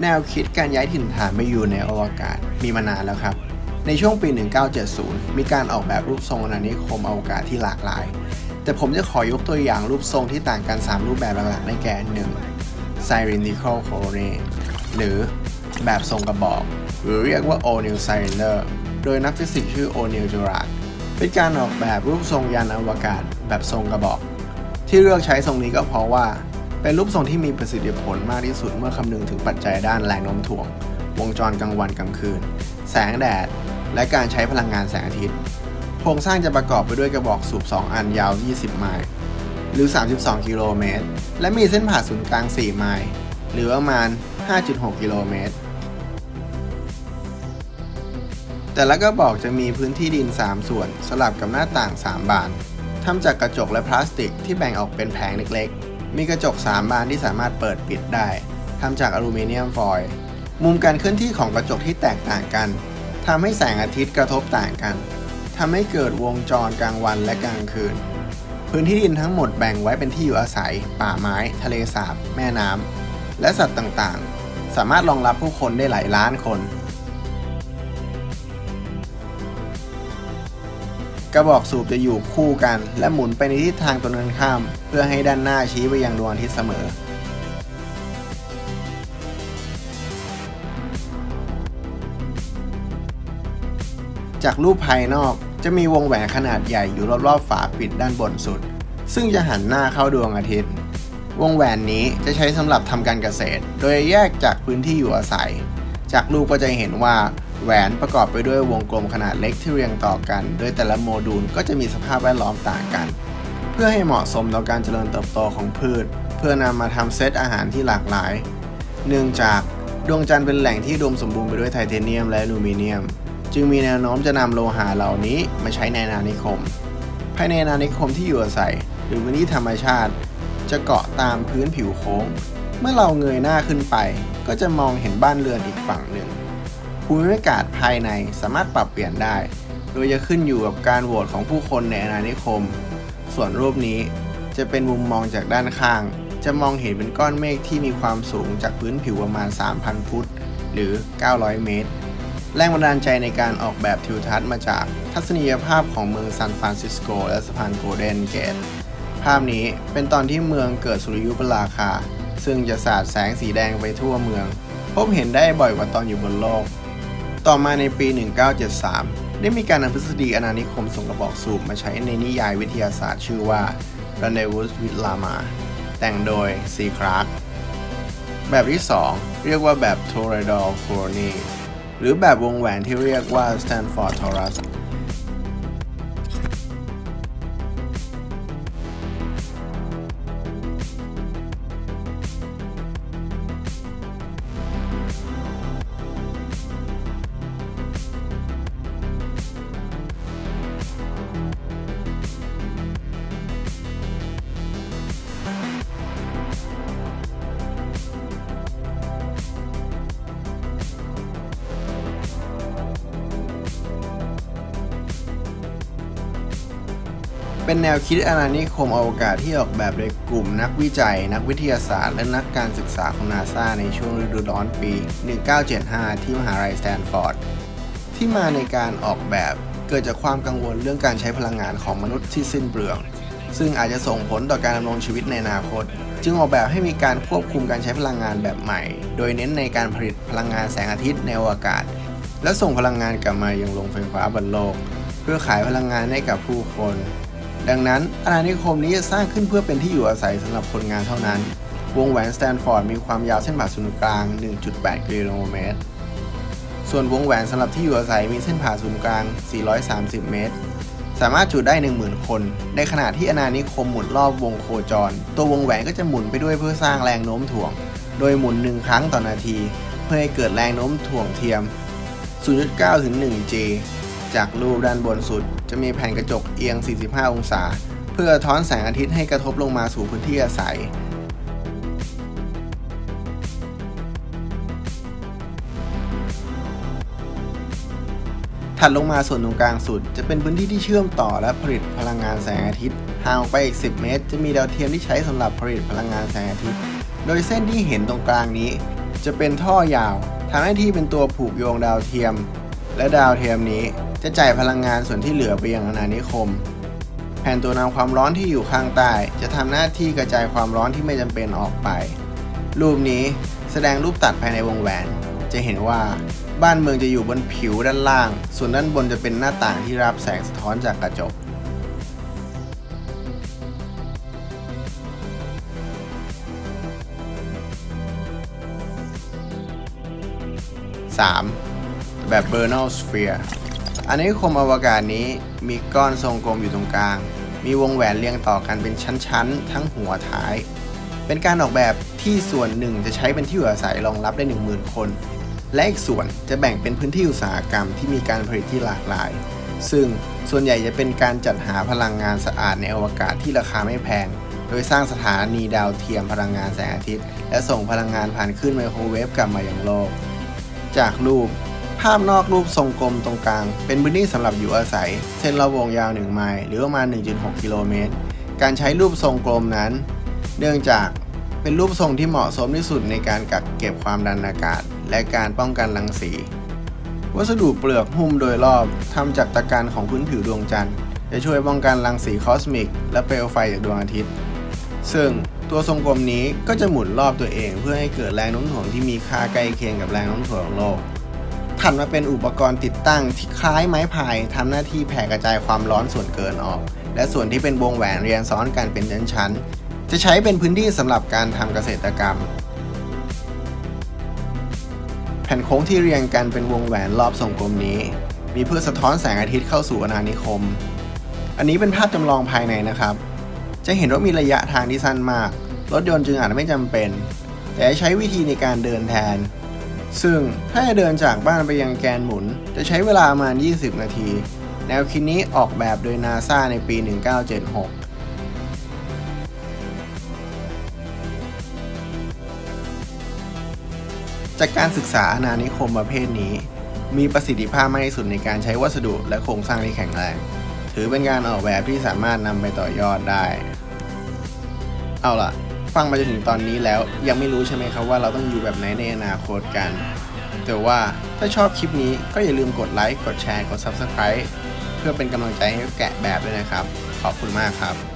แนวคิดการย้ายถิ่นฐานไปอยู่ในอวกาศมีมานานแล้วครับ ในช่วงปี 1970 มีการออกแบบรูปทรงอาณานิคมอวกาศที่หลากหลาย แต่ผมจะขอยกตัวอย่างรูปทรงที่ต่างกัน 3 รูปแบบหลักๆได้แก่ 1. Cylindrical Colony หรือแบบทรงกระบอก หรือเรียกว่า O'Neill Cylinder โดยนักฟิสิกส์ชื่อ O'Neill Gerard เป็นการออกแบบรูปทรงยานอวกาศแบบทรงกระบอก ที่เลือกใช้ทรงนี้ก็เพราะว่า เป็นรูปทรงที่มีประสิทธิผลมากที่สุดเมื่อคำนึงถึงปัจจัยด้านแรงโน้มถ่วง วงจรกลางวันกลางคืน แสงแดด และการใช้พลังงานแสงอาทิตย์ โครงสร้างจะประกอบไปด้วยกระบอกสูบ 2 อันยาว 20 ไมล์หรือ 32 กิโลเมตร และมีเส้นผ่าศูนย์กลาง 4 ไมล์หรือประมาณ 5.6 กิโลเมตร แต่ละกระบอกจะมีพื้นที่ดิน 3 ส่วน สลับกับหน้าต่าง 3 บานทำจากกระจกและพลาสติกที่แบ่งออกเป็นแผงเล็กๆ มีกระจก 3 บานที่สามารถเปิดปิดได้ทำจากอลูมิเนียมฟอยล์มุมการเคลื่อนที่ของกระจกที่แตกต่างกันทำให้แสงอาทิตย์กระทบต่างกันทำให้เกิดวงจรกลางวันและกลางคืน พื้นที่ดินทั้งหมดแบ่งไว้เป็นที่อยู่อาศัย ป่าไม้ ทะเลสาบ แม่น้ำและสัตว์ต่างๆ สามารถรองรับผู้คนได้หลายล้านคน กระบอกสูบจะอยู่คู่กัน และหมุนไปในทิศทางตรงกันข้าม เพื่อให้ด้านหน้าชี้ไปยังดวงอาทิตย์เสมอ จากรูปภายนอกจะมีวงแหวนขนาดใหญ่อยู่รอบๆฝาปิดด้านบนสุด ซึ่งจะหันหน้าเข้าดวงอาทิตย์ วงแหวนนี้จะใช้สำหรับทำการเกษตร โดยแยกจากพื้นที่อยู่อาศัย จากรูปก็จะเห็นว่า แหวนประกอบไปด้วยวงกลมขนาดเล็กที่เรียงต่อกัน โดยแต่ละโมดูลก็จะมีสภาพแวดล้อมต่างกัน เพื่อให้เหมาะสมต่อการเจริญเติบโตของพืช เพื่อนำมาทำเซตอาหารที่หลากหลาย เนื่องจากดวงจันทร์เป็นแหล่งที่อุดมสมบูรณ์ไปด้วยไทเทเนียมและอลูมิเนียม จึงมีแนวโน้มจะนำโลหะเหล่านี้มาใช้ในอาณานิคม ภายในอาณานิคมที่อยู่อาศัย หรือพื้นที่ธรรมชาติ จะเกาะตามพื้นผิวโค้ง เมื่อเราเงยหน้าขึ้นไป ก็จะมองเห็นบ้านเรือนอีกฝั่งหนึ่ง ภูมิอากาศภายในสามารถปรับเปลี่ยนได้ โดยจะขึ้นอยู่กับการโหวตของผู้คนในอาณานิคม ส่วนรูปนี้จะเป็นมุมมองจากด้านข้าง จะมองเห็นเป็นก้อนเมฆที่มีความสูงจากพื้นผิวประมาณ 3,000 ฟุต หรือ 900 เมตร แรงบันดาลใจในการออกแบบทิวทัศน์มาจากทัศนียภาพของเมืองซานฟรานซิสโกและสะพานโกลเด้นเกต ภาพนี้เป็นตอนที่เมืองเกิดสุริยุปราคา ซึ่งจะสาดแสงสีแดงไปทั่วเมือง พบเห็นได้บ่อยกว่าตอนอยู่บนโลก ต่อมาในปี 1973 ได้มีการนำทฤษฎีอนานิคมส่งกระบอกสูบมาใช้ในนิยายวิทยาศาสตร์ชื่อว่า Rendezvous with Lama แต่งโดย C. c l a r k แบบที่ 2 เรียกว่าแบบ Toradol Colony หรือแบบวงแหวนที่เรียกว่า Stanford Torus เป็นแนวคิดอาณานิคมอวกาศที่ออกแบบโดยกลุ่มนักวิจัย นักวิทยาศาสตร์ และนักการศึกษาของนาซาในช่วงฤดูร้อนปี 1975 ที่มหาลัยสแตนฟอร์ด ที่มาในการออกแบบเกิดจากความกังวลเรื่องการใช้พลังงานของมนุษย์ที่สิ้นเปลือง ซึ่งอาจจะส่งผลต่อการดำรงชีวิตในอนาคต จึงออกแบบให้มีการควบคุมการใช้พลังงานแบบใหม่ โดยเน้นในการผลิตพลังงานแสงอาทิตย์ในอวกาศ และส่งพลังงานกลับมายังโรงไฟฟ้าบนโลก เพื่อขายพลังงานให้กับผู้คน ดังนั้นอาณานิคมนี้จะสร้างขึ้นเพื่อเป็นที่อยู่อาศัยสำหรับคนงานเท่านั้น วงแหวนสแตนฟอร์ดมีความยาวเส้นผ่าศูนย์กลาง 1.8 กิโลเมตร ส่วนวงแหวนสำหรับที่อยู่อาศัยมีเส้นผ่าศูนย์กลาง 430 เมตร สามารถจุได้ 10,000 คน ในขณะที่อาณานิคมหมุนรอบวงโคจร ตัววงแหวนก็จะหมุนไปด้วยเพื่อสร้างแรงโน้มถ่วง โดยหมุน 1 ครั้งต่อนาที เพื่อให้เกิดแรงโน้มถ่วงเทียม 0.9 ถึง1 G จากรูปด้านบนสุด จะมีแผ่นกระจกเอียง 45 องศา เพื่อท้อนแสงอาทิตย์ให้กระทบลงมาสู่พื้นที่อาศัย ถัดลงมาส่วนตรงกลางสุด จะเป็นพื้นที่ที่เชื่อมต่อและผลิตพลังงานแสงอาทิตย์ ห่างออกไปอีก 10 เมตร จะมีดาวเทียมที่ใช้สำหรับผลิตพลังงานแสงอาทิตย์ โดยเส้นที่เห็นตรงกลางนี้ จะเป็นท่อยาวทำหน้าที่เป็นตัวผูกโยงดาวเทียม และดาวเทียมนี้จะจ่ายพลังงานส่วนที่เหลือไปยังอาณานิคม แผ่นตัวนำความร้อนที่อยู่ข้างใต้ จะทำหน้าที่กระจายความร้อนที่ไม่จำเป็นออกไป รูปนี้แสดงรูปตัดภายในวงแหวน จะเห็นว่าบ้านเมืองจะอยู่บนผิวด้านล่าง ส่วนด้านบนจะเป็นหน้าต่างที่รับแสงสะท้อนจากกระจก 3. แบบ Bernal Sphere อันนี้คมอวกาศนี้มีก้อนทรงกลมอยู่ตรงกลาง มีวงแหวนเรียงต่อกันเป็นชั้นๆ ทั้งหัวท้าย เป็นการออกแบบที่ส่วนหนึ่งจะใช้เป็นที่อยู่อาศัยรองรับได้ 10,000 คน และอีกส่วนจะแบ่งเป็นพื้นที่อุตสาหกรรมที่มีการผลิตที่หลากหลาย ซึ่งส่วนใหญ่จะเป็นการจัดหาพลังงานสะอาดในอวกาศที่ราคาไม่แพง โดยสร้างสถานีดาวเทียมพลังงานแสงอาทิตย์ และส่งพลังงานผ่านคลื่นไมโครเวฟกลับมายังโลก จากรูป ภาพนอกรูปทรงกลมตรงกลาง เป็นพื้นที่สำหรับอยู่อาศัย เส้นรอบวงยาว 1 ไมล์หรือประมาณ 1.6 กิโลเมตร การใช้รูปทรงกลมนั้น เนื่องจากเป็นรูปทรงที่เหมาะสมที่สุดในการกักเก็บความดันอากาศ และการป้องกันรังสี วัสดุเปลือกหุ้มโดยรอบทำจากตะกันของพื้นผิวดวงจันทร์จะช่วยป้องกันรังสีคอสมิก และเปลวไฟจากดวงอาทิตย์ ซึ่งตัวทรงกลมนี้ก็จะหมุนรอบตัวเองเพื่อให้เกิดแรงโน้มถ่วงที่มีค่าใกล้เคียงกับแรงโน้มถ่วงของโลก ถัดมาเป็นอุปกรณ์ติดตั้งที่คล้ายไม้พายทำหน้าที่แผ่กระจายความร้อนส่วนเกินออก และส่วนที่เป็นวงแหวนเรียงซ้อนกันเป็นชั้นๆจะใช้เป็นพื้นที่สำหรับการทำเกษตรกรรม แผ่นโค้งที่เรียงกันเป็นวงแหวนรอบทรงกลมนี้ มีเพื่อสะท้อนแสงอาทิตย์เข้าสู่อาณานิคม อันนี้เป็นภาพจำลองภายในนะครับ จะเห็นว่ามีระยะทางที่สั้นมาก รถยนต์จึงอาจไม่จำเป็น แต่ใช้วิธีในการเดินแทน ซึ่งถ้าจะเดินจากบ้านไปยังแกนหมุน จะใช้เวลาประมาณ 20 นาที แนวคิดนี้ออกแบบโดยนาซาในปี 1976จากการศึกษาอาณานิคมประเภทนี้ มีประสิทธิภาพมากที่สุดในการใช้วัสดุและโครงสร้างที่แข็งแรง ถือเป็นการออกแบบที่สามารถนำไปต่อยอดได้ เอาล่ะ ฟังมาจนถึงตอนนี้แล้ว ยังไม่รู้ใช่ไหมครับว่าเราต้องอยู่แบบไหนในอนาคตกัน แต่ว่าถ้าชอบคลิปนี้ก็อย่าลืมกดไลค์ กดแชร์ กด Subscribe เพื่อเป็นกำลังใจให้แกะแบบด้วยนะครับ ขอบคุณมากครับ